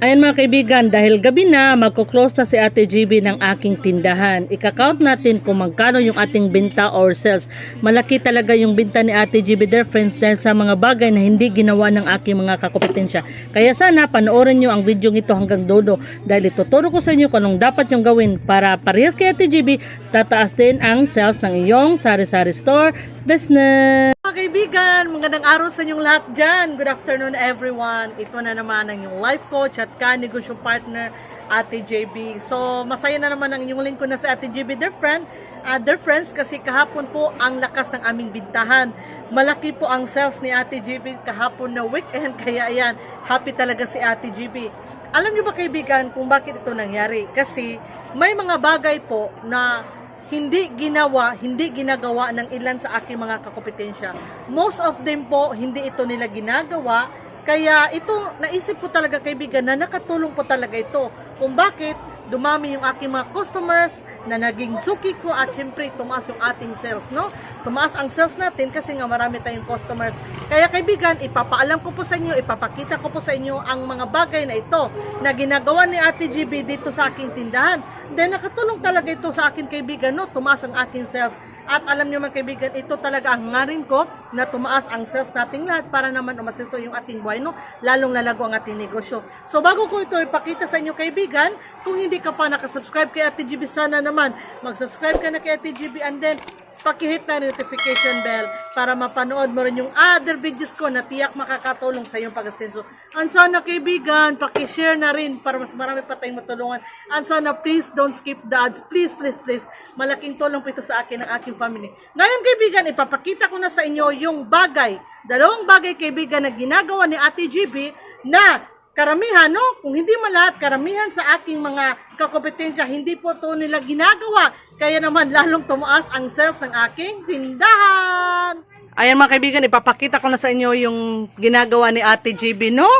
Ayan mga kaibigan, dahil gabi na, magko-close na si Ate GB ng aking tindahan. Ika-count natin kung magkano yung ating binta or sales. Malaki talaga yung binta ni Ate GB their friends dahil sa mga bagay na hindi ginawa ng aking mga kakompetensya. Kaya sana panoorin nyo ang video ito hanggang dodo dahil ituturo ko sa inyo kung anong dapat yung gawin para parehas kay Ate GB, tataas din ang sales ng iyong sari-sari store business. Mga kaibigan, magandang araw sa inyong lahat dyan. Good afternoon everyone. Ito na naman ang inyong life coach at ka-negosyo partner, Ate JB. So, masaya na naman ang inyong lingkod na si Ate JB, their friend. Uh, their friends kasi kahapon po ang lakas ng aming bintahan. Malaki po ang sales ni Ate JB kahapon na weekend. Kaya ayan, happy talaga si Ate JB. Alam niyo ba kaibigan kung bakit ito nangyari? Kasi may mga bagay po na hindi ginawa, hindi ginagawa ng ilan sa aking mga kakompetensya. Most of them po, hindi ito nila ginagawa. Kaya ito, naisip ko talaga kaibigan na nakatulong po talaga ito. Kung bakit dumami yung aking mga customers na naging suki ko at syempre tumaas yung ating sales, no? Tumaas ang sales natin kasi nga marami tayong customers. Kaya kaibigan, ipapaalam ko po sa inyo, ipapakita ko po sa inyo ang mga bagay na ito na ginagawa ni Ate GB dito sa aking tindahan. Then nakatulong talaga ito sa akin kaibigan, no? Tumaas ang aking sales. At alam niyo mga kaibigan, ito talaga ang ngarin ko na tumaas ang sales nating lahat para naman umasenso yung ating buhay, no? Lalong lalago ang ating negosyo. So bago ko ito ipakita sa inyo kaibigan, kung hindi ka pa nakasubscribe kay Ate GB, sana naman mag-subscribe ka na kay Ate GB and then pakihit na notification bell para mapanood mo rin yung other videos ko na tiyak makakatulong sa iyong pag-asenso. And sana kaibigan, pakishare na rin para mas marami pa tayong matulungan. And sana please don't skip the ads. Please, please, please. Malaking tulong po ito sa akin ng aking family. Ngayon kaibigan, ipapakita ko na sa inyo yung bagay, dalawang bagay kaibigan na ginagawa ni Ate GB na karamihan, no? Kung hindi man lahat, karamihan sa aking mga kakompetensya, hindi po to nila ginagawa. Kaya naman, lalong tumaas ang sales ng aking tindahan. Ayan mga kaibigan, ipapakita ko na sa inyo yung ginagawa ni Ate GB, no?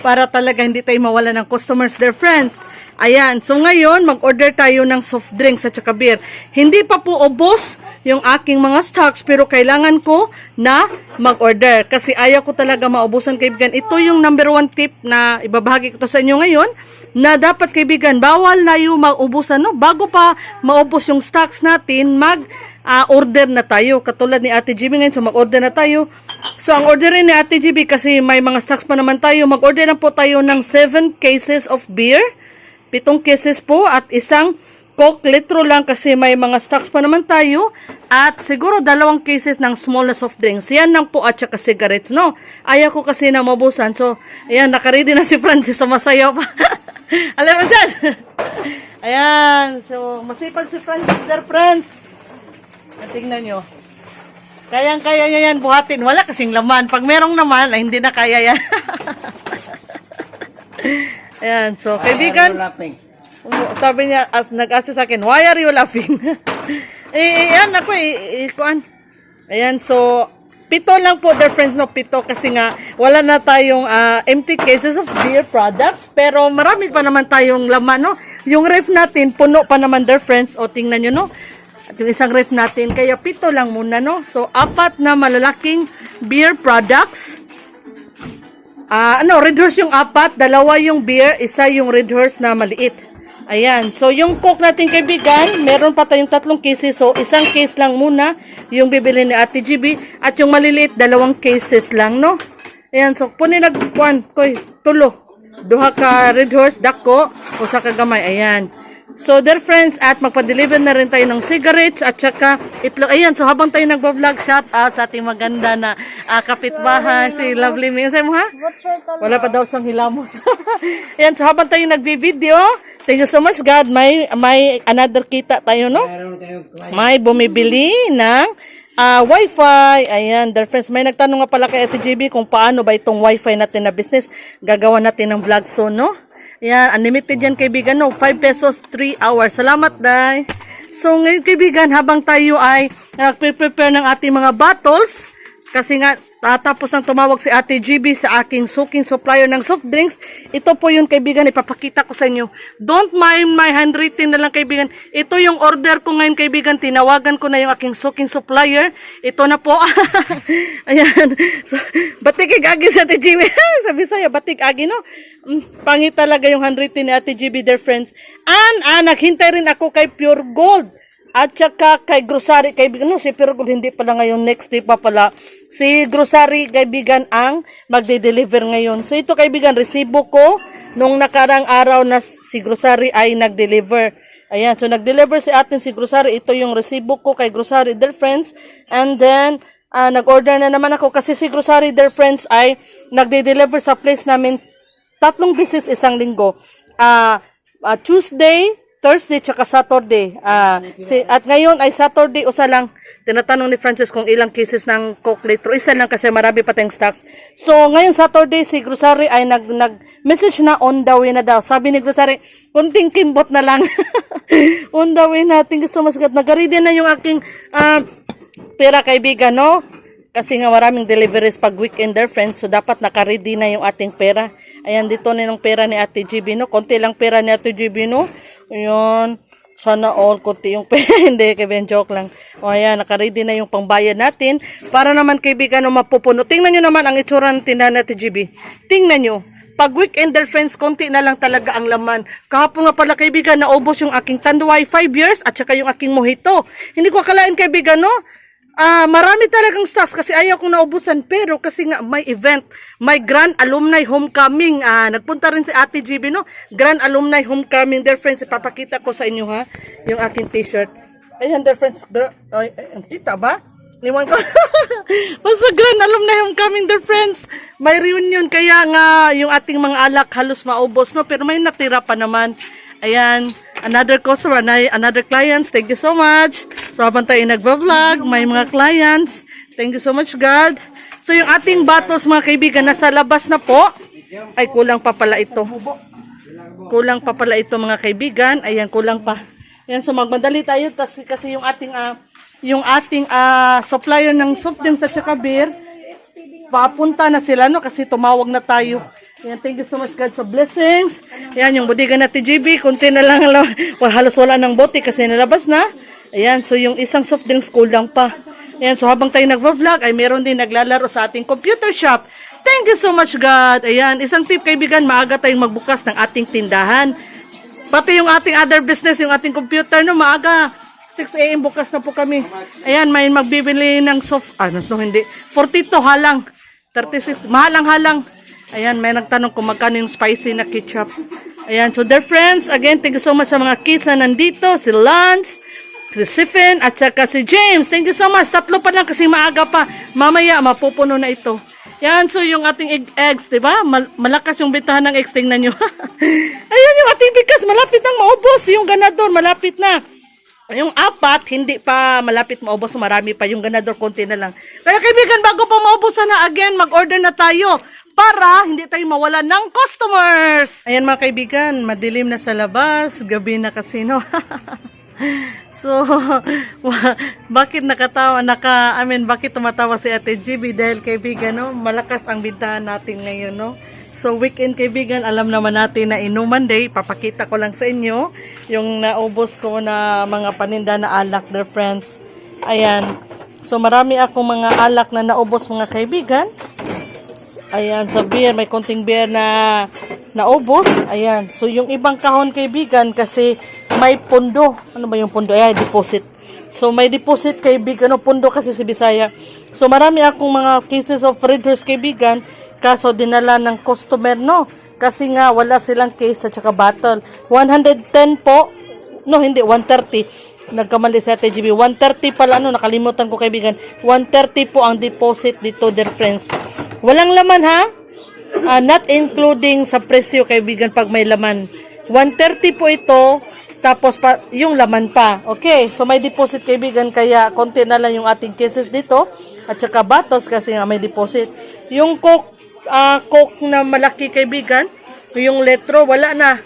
Para talaga hindi tayo mawala ng customers, their friends. Ayan, so ngayon, mag-order tayo ng soft drinks at saka beer. Hindi pa po ubos yung aking mga stocks, pero kailangan ko na mag-order. Kasi ayaw ko talaga maubusan, kaibigan. Ito yung number one tip na ibabahagi ko sa inyo ngayon, na dapat kaibigan, bawal na yung maubusan, no? Bago pa maubos yung stocks natin, mag ah, order na tayo. Katulad ni Ate GB ngayon, so mag-order na tayo. So, ang order rin ni Ate GB, kasi may mga stocks pa naman tayo, mag-order lang po tayo ng 7 cases of beer, pitong cases po, at isang Coke litro lang kasi may mga stocks pa naman tayo at siguro dalawang cases ng small na soft drinks. Yan lang po at saka cigarettes, no? Ayaw ko kasi na mabusan. So, ayan, nakaready na si Francis. So, masayaw pa. Alam mo dyan? ayan. So, masipag si Francis there, friends. Tingnan nyo. Kayang-kaya niya yan buhatin. Wala kasing laman. Pag merong naman, ay hindi na kaya yan. Ayan. So, kaibigan. laughing? Sabi niya, as, nag-ask sa akin, why are you laughing? eh, eh, yan ako, eh, eh. Ayan, so, pito lang po, their friends, no, pito, kasi nga, wala na tayong ah, empty cases of beer products, pero marami pa naman tayong laman, no? Yung ref natin, puno pa naman, their friends, o tingnan nyo, no? At yung isang ref natin, kaya pito lang muna, no? So, apat na malalaking beer products, Ah, ano, red horse yung apat, dalawa yung beer, isa yung red horse na maliit. Ayan. So, yung coke natin kaibigan, meron pa tayong tatlong cases. So, isang case lang muna yung bibili ni Ate GB. At yung maliliit, dalawang cases lang, no? Ayan. So, punin nagpuan, koy, tulo. Duha ka red horse, dako, o sa kagamay. Ayan. So, dear friends, at magpa-deliver na rin tayo ng cigarettes at saka itlog. Ayan, so habang tayo nagba-vlog, shout out sa ating maganda na uh, kapitbahay, si Lovely May. Sa'yo mo ha? Wala pa daw siyang hilamos. Ayan, so habang tayo nagbi-video, thank you so much God, may, may another kita tayo, no? May bumibili ng ah, wifi. Ayan, dear friends, may nagtanong nga pala kay Ate JB kung paano ba itong wifi natin na business. Gagawa natin ng vlog soon, no? Ayan, unlimited yan kaibigan, no? 5 pesos, 3 hours. Salamat, Day. So, ngayon kaibigan, habang tayo ay nagpe-prepare ng ating mga bottles, kasi nga, Ah, tapos nang tumawag si Ate GB sa aking suking supplier ng soft drinks, ito po yun kaibigan, ipapakita ko sa inyo. Don't mind my handwritten na lang kaibigan. Ito yung order ko ngayon kaibigan, tinawagan ko na yung aking suking supplier. Ito na po. Ayan. So, batik agi sa Ate GB. Sabi sa'yo, batik agi no? Mm, pangit talaga yung handwritten ni Ate GB, dear friends. And, ah, naghintay rin ako kay Pure Gold. At saka kay Grocery, kaibigan, no, si Pure Gold hindi pala ngayon, next day pa pala. Si Grocery, kaibigan, ang magde-deliver ngayon. So ito, kaibigan, resibo ko nung nakarang araw na si Grocery ay nag-deliver. Ayan, so nag-deliver si atin si Grocery. Ito yung resibo ko kay Grocery, dear friends. And then, ah, nag-order na naman ako kasi si Grocery, dear friends, ay nagde-deliver sa place namin tatlong beses isang linggo. Ah, ah, Tuesday, Thursday, tsaka Saturday. Ah, si, at ngayon ay Saturday, usa lang. Tinatanong ni Francis kung ilang cases ng Coke Litro. Isa lang kasi marami pa tayong stocks. So, ngayon Saturday, si Grocery ay nag, nag-message na on the way na daw. Sabi ni Grocery, kunting kimbot na lang. on the way na. Thank you so much, God. Nag-ready na yung aking ah, pera kaibigan, no? Kasi nga maraming deliveries pag weekend there, friends. So, dapat naka-ready na yung ating pera. Ayan, dito na yung pera ni Ate GB, no? Konti lang pera ni Ate GB, no? Ayan. Sana all, konti yung pera. Hindi, kaibigan, joke lang. O, ayan, naka-ready na yung pangbayad natin. Para naman, kaibigan, no, mapupuno. Tingnan nyo naman ang itsura ng tindahan Ate GB. Tingnan nyo. Pag weekend there, friends, konti na lang talaga ang laman. Kahapon nga pala, kaibigan, naubos yung aking tanduay 5 years at saka yung aking mojito. Hindi ko akalain, kaibigan, no? Ah, marami talagang stocks kasi ayaw kong naubusan pero kasi nga may event, may Grand Alumni Homecoming. Ah, nagpunta rin si Ate GB no. Grand Alumni Homecoming, dear friends, ipapakita ko sa inyo ha, yung aking t-shirt. Ayan, dear friends, ay, ay, kita ba? Liwan ko. Basta Grand Alumni Homecoming, dear friends. May reunion kaya nga yung ating mga alak halos maubos no, pero may natira pa naman. Ayan, another customer, another clients. Thank you so much. So habang tayo nagva-vlog, may mga clients. Thank you so much, God. So yung ating bottles, mga kaibigan, nasa labas na po. Ay, kulang pa pala ito. Kulang pa pala ito, mga kaibigan. Ayan, kulang pa. Ayan, so magmadali tayo kasi, kasi yung ating ah, yung ating ah, supplier ng soft drinks at saka papunta na sila no kasi tumawag na tayo. Ayan, thank you so much God sa blessings. Ayan, yung budiga natin GB, kunti na lang, lang well, halos wala ng bote kasi nalabas na. Ayan, so yung isang soft drinks kulang pa. Ayan, so habang tayo nagva-vlog, ay meron din naglalaro sa ating computer shop. Thank you so much God. Ayan, isang tip kaibigan, maaga tayong magbukas ng ating tindahan. Pati yung ating other business, yung ating computer, no, maaga. 6 a.m. bukas na po kami. Ayan, may magbibili ng soft, ah, no, hindi, 42 halang. 36, mahalang-halang. Ayan, may nagtanong kung magkano yung spicy na ketchup. Ayan, so dear friends, again, thank you so much sa mga kids na nandito, si Lance, si Stephen, at saka si James. Thank you so much. Tatlo pa lang kasi maaga pa. Mamaya, mapupuno na ito. Yan, so yung ating egg, eggs, di ba? Mal- malakas yung bentahan ng eggs, tingnan nyo. Ayan yung ating bigas, malapit ang maubos. Yung ganador, malapit na. Yung apat, hindi pa malapit maubos, marami pa. Yung ganador, konti na lang. Kaya kaibigan, bago pa maubos sana again, mag-order na tayo para hindi tayo mawala ng customers. Ayan mga kaibigan, madilim na sa labas, gabi na kasi no. so, bakit nakatawa, naka, I mean, bakit tumatawa si Ate GB dahil kaibigan, no, malakas ang bintahan natin ngayon, no. So, weekend kaibigan, alam naman natin na inuman day, papakita ko lang sa inyo yung naubos ko na mga paninda na alak, dear friends. Ayan. So, marami akong mga alak na naubos mga kaibigan. Ayan, sa beer, may konting beer na naubos. Ayan. So, yung ibang kahon kaibigan kasi may pundo. Ano ba yung pundo? Ayan, deposit. So, may deposit kaibigan. Ano, pundo kasi si Bisaya. So, marami akong mga cases of readers kaibigan. Kaso, dinala ng customer, no? Kasi nga, wala silang case at saka bottle. 110 po. No, hindi. 130. Nagkamali sa TGB. 130 pala, ano, nakalimutan ko kaibigan. 130 po ang deposit dito, dear friends. Walang laman, ha? Ah, not including sa presyo, kaibigan, pag may laman. 130 po ito, tapos pa, yung laman pa. Okay, so may deposit, kaibigan, kaya konti na lang yung ating cases dito. At saka batos, kasi nga may deposit. Yung coke, ah, coke na malaki, kaibigan, yung letro, wala na.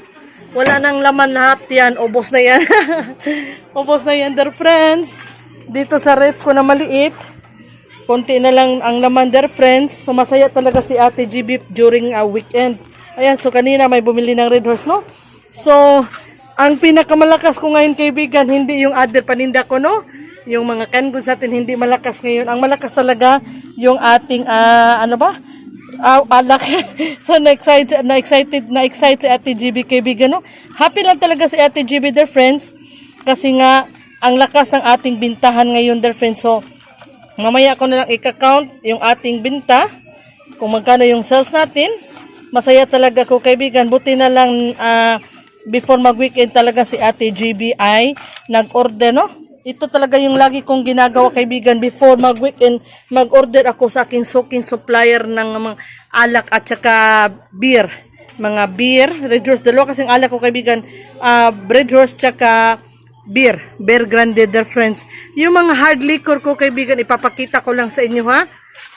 Wala nang laman lahat yan. Ubos na yan. Ubos na yan, dear friends. Dito sa ref ko na maliit. Konti na lang ang laman there, friends. So, masaya talaga si Ate GB during a weekend. Ayan, so kanina may bumili ng Red Horse, no? So, ang pinakamalakas ko ngayon, kaibigan, hindi yung other paninda ko, no? Yung mga kanguns natin hindi malakas ngayon. Ang malakas talaga yung ating, ah, ano ba? Ah, alak. so na-excited, na-excited, na-excited si Ate GB kaibigan, no? Happy lang talaga si Ate GB, their friends. Kasi nga, ang lakas ng ating bintahan ngayon, their friends. So, mamaya ko na lang i-count yung ating binta. Kung magkano yung sales natin. Masaya talaga ko, kaibigan. Buti na lang, ah, before mag-weekend talaga si Ate GB ay nag-order, no? Ito talaga yung lagi kong ginagawa kaibigan before mag-weekend, mag-order ako sa aking soaking supplier ng mga alak at saka beer. Mga beer, Red Horse, dalawa kasing alak ko kaibigan, ah Red Horse tsaka beer, beer grande their friends. Yung mga hard liquor ko kaibigan, ipapakita ko lang sa inyo ha.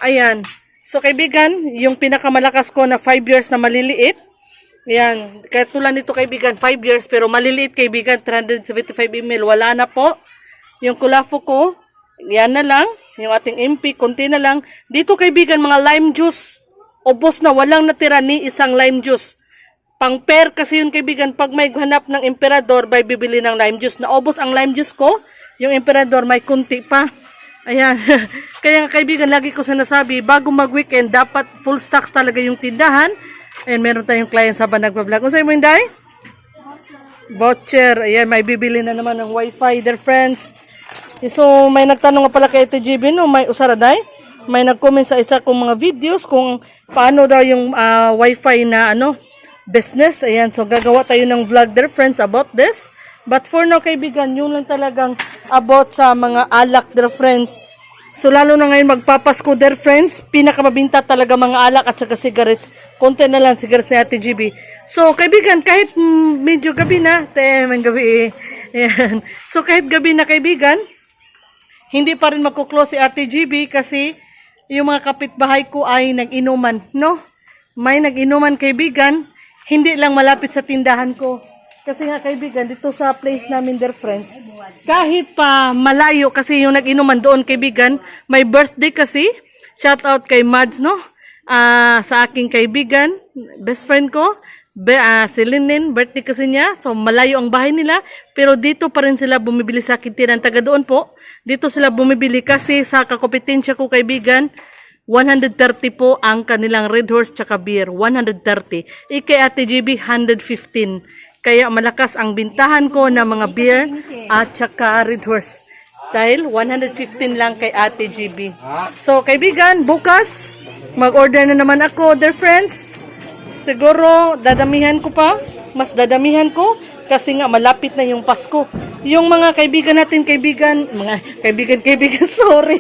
Ayan. So kaibigan, yung pinakamalakas ko na 5 years na maliliit, Ayan, katulad nito kaibigan, 5 years pero maliliit kaibigan, 375 ml, wala na po. Yung kulafo ko, yan na lang. Yung ating MP, konti na lang. Dito kaibigan, mga lime juice. Ubos na, walang natira ni isang lime juice. Pang pair kasi yun kaibigan, pag may hanap ng emperador, may bibili ng lime juice. Naubos ang lime juice ko, yung emperador may kunti pa. Ayan. Kaya kaibigan, lagi ko sinasabi, bago mag-weekend, dapat full stocks talaga yung tindahan. And meron tayong client sa ba nagpa-vlog. Kung sa'yo mo hindi? Voucher. Ayan, may bibili na naman ng wifi, dear friends. So, may nagtanong nga pala kay Ate GB, no? May usaraday? May nag-comment sa isa kong mga videos kung paano daw yung ah, wifi na ano, business. Ayan, so gagawa tayo ng vlog, dear friends, about this. But for now, kaibigan, yun lang talagang about sa mga alak, dear friends. So lalo na ngayon magpapasko dear friends, pinakamabinta talaga mga alak at saka cigarettes. Konti na lang cigarettes ni Ate GB. So kaibigan, kahit medyo gabi na, temang gabi eh. Ayan. So kahit gabi na kaibigan, hindi pa rin magkuklose si Ate GB kasi yung mga kapitbahay ko ay nag-inuman, no? May nag-inuman kaibigan, hindi lang malapit sa tindahan ko. Kasi nga kaibigan, dito sa place namin, dear friends, kahit pa malayo kasi yung nag-inuman doon kaibigan, may birthday kasi, shout out kay Mads, no? Ah, sa aking kaibigan, best friend ko, Be, ah, si Linin, birthday kasi niya. So, malayo ang bahay nila. Pero dito pa rin sila bumibili sa kintiran. Taga doon po. Dito sila bumibili kasi sa kakompetensya ko kaibigan, 130 po ang kanilang Red Horse tsaka beer. 130. Ikay Ate GB, 115. Kaya malakas ang bintahan ko ng mga beer at tsaka Red Horse. Dahil 115 lang kay Ate GB. So, kaibigan, bukas, mag-order na naman ako, dear friends. Siguro, dadamihan ko pa. Mas dadamihan ko. Kasi nga, malapit na yung Pasko. Yung mga kaibigan natin, kaibigan, mga kaibigan, kaibigan, sorry.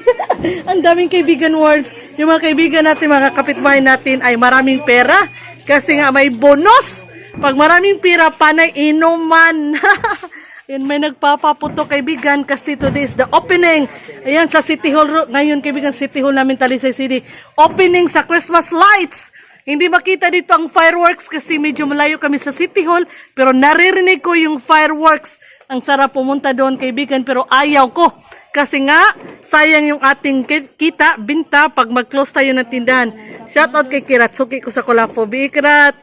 Ang daming kaibigan words. Yung mga kaibigan natin, mga kapitbahay natin ay maraming pera. Kasi nga, may bonus. Pag maraming pera, panay inuman. Yan, may nagpapaputo kaibigan kasi today is the opening. Ayan, sa City Hall, ngayon kaibigan, City Hall namin, Talisay City. Opening sa Christmas lights. Hindi makita dito ang fireworks kasi medyo malayo kami sa City Hall. Pero naririnig ko yung fireworks. Ang sarap pumunta doon kaibigan pero ayaw ko. Kasi nga, sayang yung ating ki- kita, binta pag mag-close tayo ng tindahan. Shoutout kay Kirat. Suki ko sa Kulapo. Bikirat.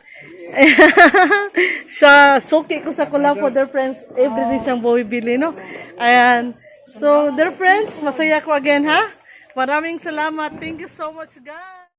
siya, suki ko sa Kulapo, dear friends. Everyday siyang bumibili, no? Ayan. So, dear friends, masaya ko again, ha? Maraming salamat. Thank you so much, guys.